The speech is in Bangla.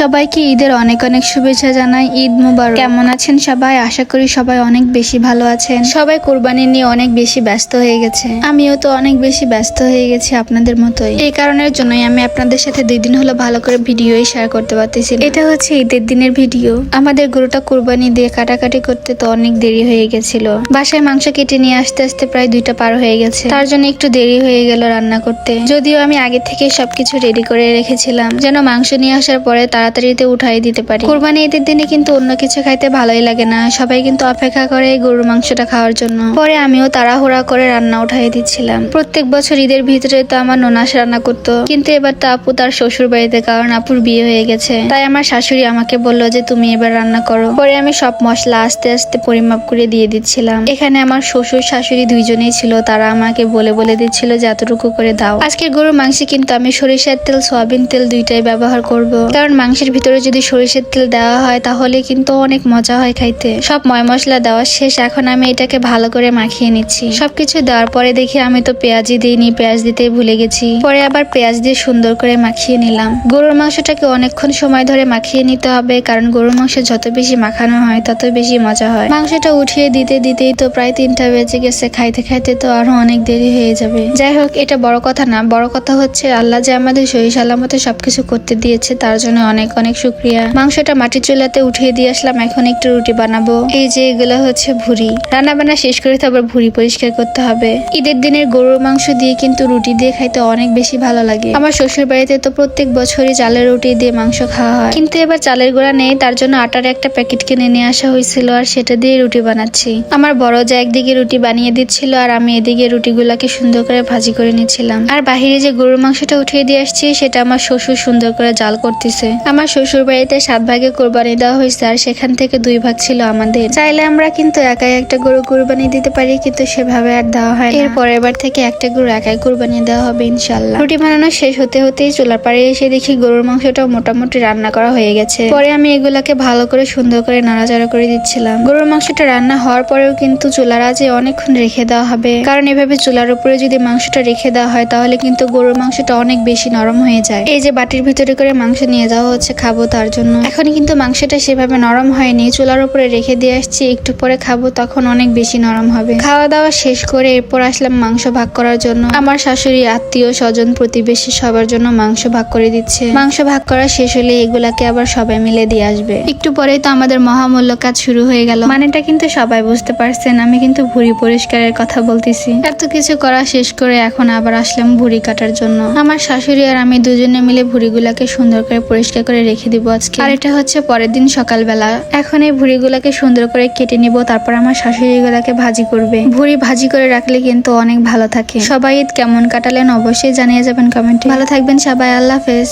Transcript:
সবাইকে ঈদের অনেক অনেক শুভেচ্ছা জানাই। ঈদ মুবারক। কেমন আছেন সবাই? আশা করি সবাই অনেক বেশি ভালো আছেন। সবাই কোরবানি নিয়ে অনেক বেশি ব্যস্ত হয়ে গেছে। আমিও তো অনেক বেশি ব্যস্ত হয়ে গেছি আপনাদের মতোই। এই কারণের জন্যই আমি আপনাদের সাথে দুই দিন হলো ভালো করে ভিডিওই শেয়ার করতে পারতেছি এটা হচ্ছে ঈদের দিনের ভিডিও। আমাদের গরুটা কোরবানি দিয়ে কাটাকাটি করতে তো অনেক দেরি হয়ে গেছিল। বাসায় মাংস কেটে নিয়ে আসতে আসতে প্রায় দুইটা পার হয়ে গেছে। তার জন্য একটু দেরি হয়ে গেল রান্না করতে। যদিও আমি আগে থেকে সবকিছু রেডি করে রেখেছিলাম। যেন মাংস নিয়ে আসার পরে তাড়াতাড়িতে উঠাই দিতে পারি। কোরবানি ঈদের দিনে কিন্তু অন্য কিছু খাইতে ভালোই লাগে না। সবাই কিন্তু অপেক্ষা করে গরুর মাংসটা খাওয়ার জন্য। পরে আমিও তাড়াহুড়া করে রান্না উঠাই দিচ্ছিলাম। প্রত্যেক বছর ঈদের ভিতরে তো আমার ননাস রান্না করতো। কিন্তু এবার তো আপু তার শ্বশুর বাড়িতে কারণ আপুর বিয়ে হয়ে গেছে। তাই আমার শাশুড়ি আমাকে বলল যে, তুমি এবার রান্না করো। পরে আমি সব মশলা আস্তে আস্তে পরিমাপ করে দিয়ে দিচ্ছিলাম। এখানে আমার শ্বশুর শাশুড়ি দুইজনেই ছিল। তারা আমাকে বলে বলে দিচ্ছিল যে এতটুকু করে দাও। আজকের গরুর মাংসে কিন্তু আমি সরিষার তেল, সয়াবিন তেল দুইটাই ব্যবহার করব। কারণ মাংসের ভিতরে যদি সরিষের তেল দেওয়া হয়, তাহলে কিন্তু অনেক মজা হয় খাইতে। সব ময় মশলা দেওয়া শেষ, এখন আমি এটাকে ভালো করে মাখিয়ে নিচ্ছি। সবকিছু দেওয়ার পরে দেখি আমি তো পেঁয়াজই দিইনি, পেঁয়াজ দিতে ভুলে গেছি। পরে আবার পেঁয়াজ দিয়ে সুন্দর করে মাখিয়ে নিলাম। গরুর মাংসটাকে অনেকক্ষণ সময় ধরে মাখিয়ে নিতে হবে, কারণ গরুর মাংস যত বেশি মাখানো হয়, তত বেশি মজা হয়। মাংসটা উঠিয়ে দিতে দিতেই তো প্রায় তিনটা বেজে গেছে, খাইতে খাইতে তো আরও অনেক দেরি হয়ে যাবে। যাই হোক, এটা বড় কথা না, বড় কথা হচ্ছে আল্লাহ যে আমাদের সহি সালামতে সবকিছু করতে দিয়েছে, তার জন্য অনেক অনেক অনেক শুক্রিয়া। মাংসটা মাটির চুলাতে উঠিয়ে দিয়ে আসলাম, এখন একটু রুটি বানাবো। এই যে এগুলো হচ্ছে ভুড়ি। রান্না বান্না শেষ করে তো আবার ভুড়ি পরিষ্কার করতে হবে। ঈদের দিনের গরুর মাংস দিয়ে কিন্তু রুটি দিয়ে খাইতে অনেক বেশি ভালো লাগে। আমার শ্বশুর বাড়িতে তো প্রত্যেক বছরই চালের রুটি দিয়ে মাংস খাওয়া হয়। কিন্তু এবার চালের গুঁড়া নেই, তার জন্য আটার একটা প্যাকেট কিনে নিয়ে আসা হয়েছিল আর সেটা দিয়ে রুটি বানাচ্ছি। আমার বড় যা একদিকে রুটি বানিয়ে দিচ্ছিল আর আমি এদিকে রুটিগুলাকে সুন্দর করে ভাজি করে নিচ্ছিলাম। আর বাহিরে যে গরুর মাংসটা উঠিয়ে দিয়ে আসছি, সেটা আমার শ্বশুর সুন্দর করে জাল করতেছে। আমার শ্বশুর বাড়িতে সাত ভাগে কোরবানি দেওয়া হয়েছে, আর সেখান থেকে দুই ভাগ ছিল আমাদের। চাইলে আমরা কিন্তু একাই একটা গরু কোরবানি দিতে পারি, কিন্তু সেভাবে আর দেওয়া হয় এর পরের বার থেকে একটা গরু একাই কোরবানি দেওয়া হবে ইনশাল্লাহ রুটি বানানো শেষ হতে হতেই চুলার পাড়ে এসে দেখি গরুর মাংসটা মোটামুটি রান্না করা হয়ে গেছে। পরে আমি এগুলাকে ভালো করে সুন্দর করে নাড়াচাড়া করে দিচ্ছিলাম। গরুর মাংসটা রান্না হওয়ার পরেও কিন্তু চুলার আজে অনেকক্ষণ রেখে দেওয়া হবে। কারণ এভাবে চুলার উপরে যদি মাংসটা রেখে দেওয়া হয়, তাহলে কিন্তু গরুর মাংসটা অনেক বেশি নরম হয়ে যায়। এই যে বাটির ভিতরে করে মাংস নিয়ে যাওয়া হচ্ছে খাব তার জন্য। এখন কিন্তু মাংসটা সেভাবে নরম হয়নি। চুলার উপরে রেখে দিয়ে আসছি। একটু পরে খাব, তখন অনেক বেশি নরম হবে। খাওয়া দাওয়া শেষ করে এরপর আসলাম মাংস ভাগ করার জন্য। আমার শাশুড়ি, আত্মীয়, স্বজন, প্রতিবেশী সবার জন্য মাংস ভাগ করে দিচ্ছে। মাংস ভাগ করা শেষ হলে এগুলাকে আবার সবাই মিলে দিয়ে আসবে। একটু পরেই তো আমাদের মহামূল্য কাজ শুরু হয়ে গেল। মানেটা কিন্তু সবাই বুঝতে পারছেন। আমি কিন্তু ভুড়ি পরিষ্কারের কথা বলতেছি। এত কিছু করা শেষ করে এখন আবার আসলাম ভুড়ি কাটার জন্য। আমার শাশুড়ি আর আমি দুজনে মিলে ভুড়িগুলাকে সুন্দর করে পরিষ্কার করে রেখে দিব আজকে। আর এটা হচ্ছে পরের দিন সকালবেলা। এখন এই ভুড়িগুলাকে সুন্দর করে কেটে নিব, তারপর আমার শাশুড়ি গুলাকে ভাজি করবে। ভুড়ি ভাজি করে রাখলে কিন্তু অনেক ভালো থাকে। সবাই কেমন কাটালেন অবশ্যই জানিয়ে যাবেন কমেন্টে। ভালো থাকবেন সবাই, আল্লাহ হাফেজ।